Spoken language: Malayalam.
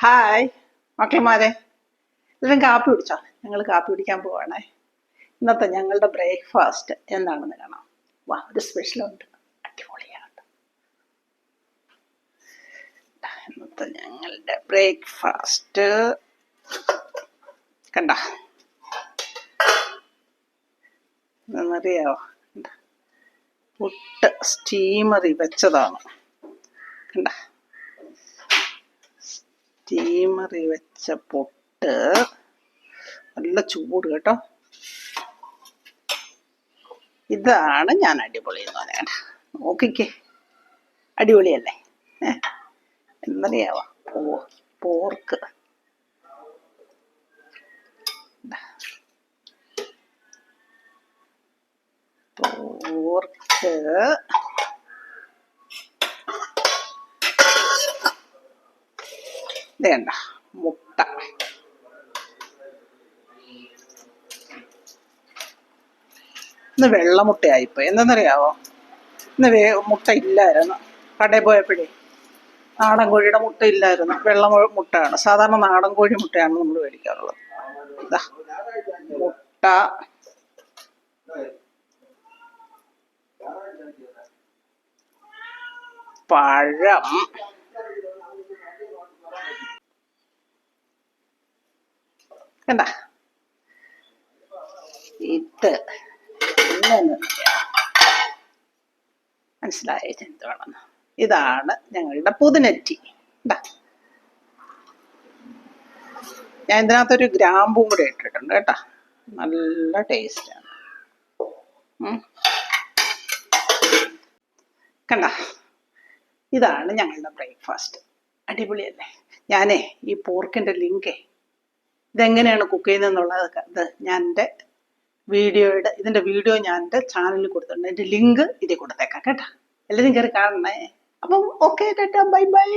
ഹായ് മക്കളമാരെ. എല്ലാവരും കാപ്പി കുടിച്ചോ? ഞങ്ങൾ കാപ്പി കുടിക്കാൻ പോവാണേ. ഇന്നത്തെ ഞങ്ങളുടെ ബ്രേക്ക്ഫാസ്റ്റ് എന്താണെന്ന് കാണാം. വാ ഒരു സ്പെഷ്യലുണ്ട് അടിപൊളിയാണ് ഇന്നത്തെ ഞങ്ങളുടെ ബ്രേക്ക്ഫാസ്റ്റ്. കണ്ട? എന്നറിയാവോ പുട്ട് സ്റ്റീമറി വെച്ചതാണ്. കണ്ട? സ്റ്റീമറി വെച്ച പൊട്ട്. നല്ല ചൂട് കേട്ടോ. ഇതാണ് ഞാൻ അടിപൊളി എന്ന് പറയാൻ. നോക്കിക്കേ. അടിപൊളിയല്ലേ? എന്നറിയാവാ പോ പോർക്ക്. പോർക്ക്. വേണ്ട. മുട്ട. ഇന്ന് വെള്ളമുട്ടയായിപ്പോയി. എന്തെന്നറിയാവോ? ഇന്ന് വേ മുട്ട ഇല്ലായിരുന്നു കടയിൽ പോയപ്പോഴേ നാടൻ കോഴിയുടെ മുട്ട ഇല്ലായിരുന്നു വെള്ള മുട്ടയാണ്. സാധാരണ നാടൻ കോഴി മുട്ടയാണ് നമ്മൾ മേടിക്കാറുള്ളത്. ഇതാ. മുട്ട. പഴം. കണ്ട? ഇത് മനസ്സിലായ? എന്തുവാണെന്ന് ഇതാണ് ഞങ്ങളുടെ പുതുനെറ്റി. ഇതാ ഞാൻ ഇതിനകത്തൊരു ഗ്രാമ്പും കൂടെ ഇട്ടിട്ടുണ്ട് കേട്ടോ. നല്ല ടേസ്റ്റാണ് കണ്ട? ഇതാണ് ഞങ്ങളുടെ ബ്രേക്ക്ഫാസ്റ്റ് അടിപൊളിയല്ലേ? ഞാനേ ഈ പോർക്കിന്റെ ലിങ്കേ ഇതെങ്ങനെയാണ് കുക്ക് ചെയ്യുന്നതെന്നുള്ളത് ഇത് ഞാൻ എന്റെ വീഡിയോയുടെ ഇതിന്റെ വീഡിയോ ഞാൻ എന്റെ ചാനലിൽ കൊടുത്തിട്ടുണ്ട്. എന്റെ ലിങ്ക് ഇതിൽ കൊടുത്തേക്കാം കേട്ടോ. എല്ലാവരും കയറി കാണണേ. അപ്പം ഓക്കെ കേട്ടോ. Bye bye